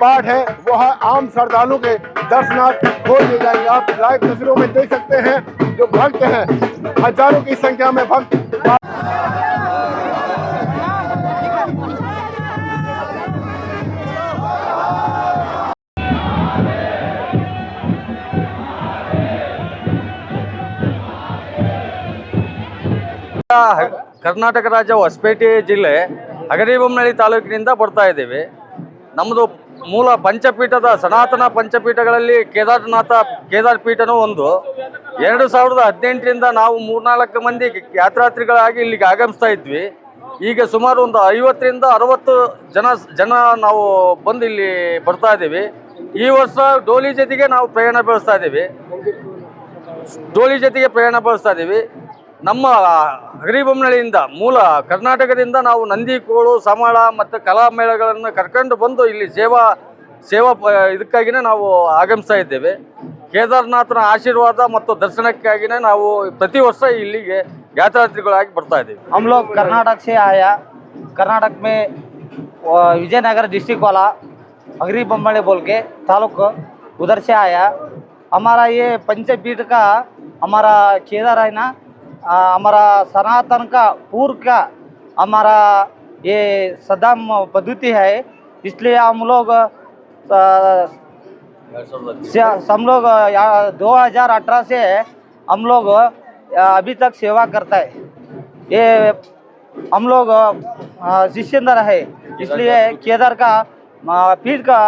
પાટ હે વહા આમ સરદાલો કે દર્શના ખોલજે જાયા આપ લાઈવ નજરો મે દેખ સકતે હે જો ભક્ત હે હજારો કે સંખ્યા મે ભક્ત કર્ણાટક રાજ્ય હસ્પેટી જિલ્લા અગરેવમલી તાલુકા ન ิน દા બરતાઈ દેવી નમદો ಮೂಲ ಪಂಚಪೀಠದ ಸನಾತನ ಪಂಚಪೀಠಗಳಲ್ಲಿ ಕೇದಾರನಾಥ ಕೇದಾರ ಪೀಠನೂ ಒಂದು ಎರಡು ಸಾವಿರದ ಹದಿನೆಂಟರಿಂದ ನಾವು ಮೂರ್ನಾಲ್ಕು ಮಂದಿ ಯಾತ್ರಾತ್ರಿಗಳಾಗಿ ಇಲ್ಲಿಗೆ ಆಗಮಿಸ್ತಾ ಇದ್ವಿ ಈಗ ಸುಮಾರು ಒಂದು ಐವತ್ತರಿಂದ ಅರವತ್ತು ಜನ ಜನ ನಾವು ಬಂದು ಇಲ್ಲಿ ಬರ್ತಾ ಇದ್ದೀವಿ ಈ ವರ್ಷ ಡೋಲಿ ಜೊತೆಗೆ ನಾವು ಪ್ರಯಾಣ ಬೆಳೆಸ್ತಾ ಇದ್ದೀವಿ ಡೋಲಿ ಜೊತೆಗೆ ಪ್ರಯಾಣ ಬೆಳೆಸ್ತಾ ಇದ್ದೀವಿ ನಮ್ಮ ಹಗರಿಬೊಮ್ಮನಹಳ್ಳಿಯಿಂದ ಮೂಲ ಕರ್ನಾಟಕದಿಂದ ನಾವು ಕೋಳು ಸಮಳ ಮತ್ತು ಕಲಾ ಮೇಳಗಳನ್ನು ಕರ್ಕೊಂಡು ಬಂದು ಇಲ್ಲಿ ಸೇವಾ ಸೇವಾ ಇದಕ್ಕಾಗಿಯೇ ನಾವು ಆಗಮಿಸ್ತಾ ಇದ್ದೇವೆ ಕೇದಾರನಾಥನ ಆಶೀರ್ವಾದ ಮತ್ತು ದರ್ಶನಕ್ಕಾಗಿನೇ ನಾವು ಪ್ರತಿ ವರ್ಷ ಇಲ್ಲಿಗೆ ಯಾತ್ರಾರ್ಥಿಗಳಾಗಿ ಬರ್ತಾ ಇದ್ದೀವಿ ಕರ್ನಾಟಕ ಕರ್ನಾಟಕ ಆಯಾ से ಕರ್ನಾಟಕ ಮೇ ವಿಜಯನಗರ ಡಿಸ್ಟಿಕ್ विजयनगर डिस्ट्रिक्ट वाला ಬೋಲ್ಗೆ ತಾಲೂಕು ಉದರ್ಸೆ के ಅಮರ उधर से आया हमारा सनातन का पूर्व का हमारा ये सदम पद्धति है इसलिए हम लोग हम लोग दो हजार अठारह से हम लोग अभी तक सेवा करता है ये हम लोग शिष्यंदर है इसलिए केदार का पीठ का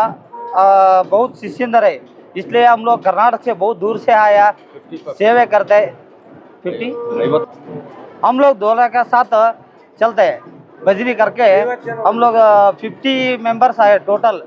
बहुत शिष्यंदर है इसलिए हम लोग कर्नाटक से बहुत दूर से आया सेवा करते हैं फिफ्टी हम लोग दोहरा के साथ चलते हैं बजरी करके हम लोग फिफ्टी मेंबर्स आए टोटल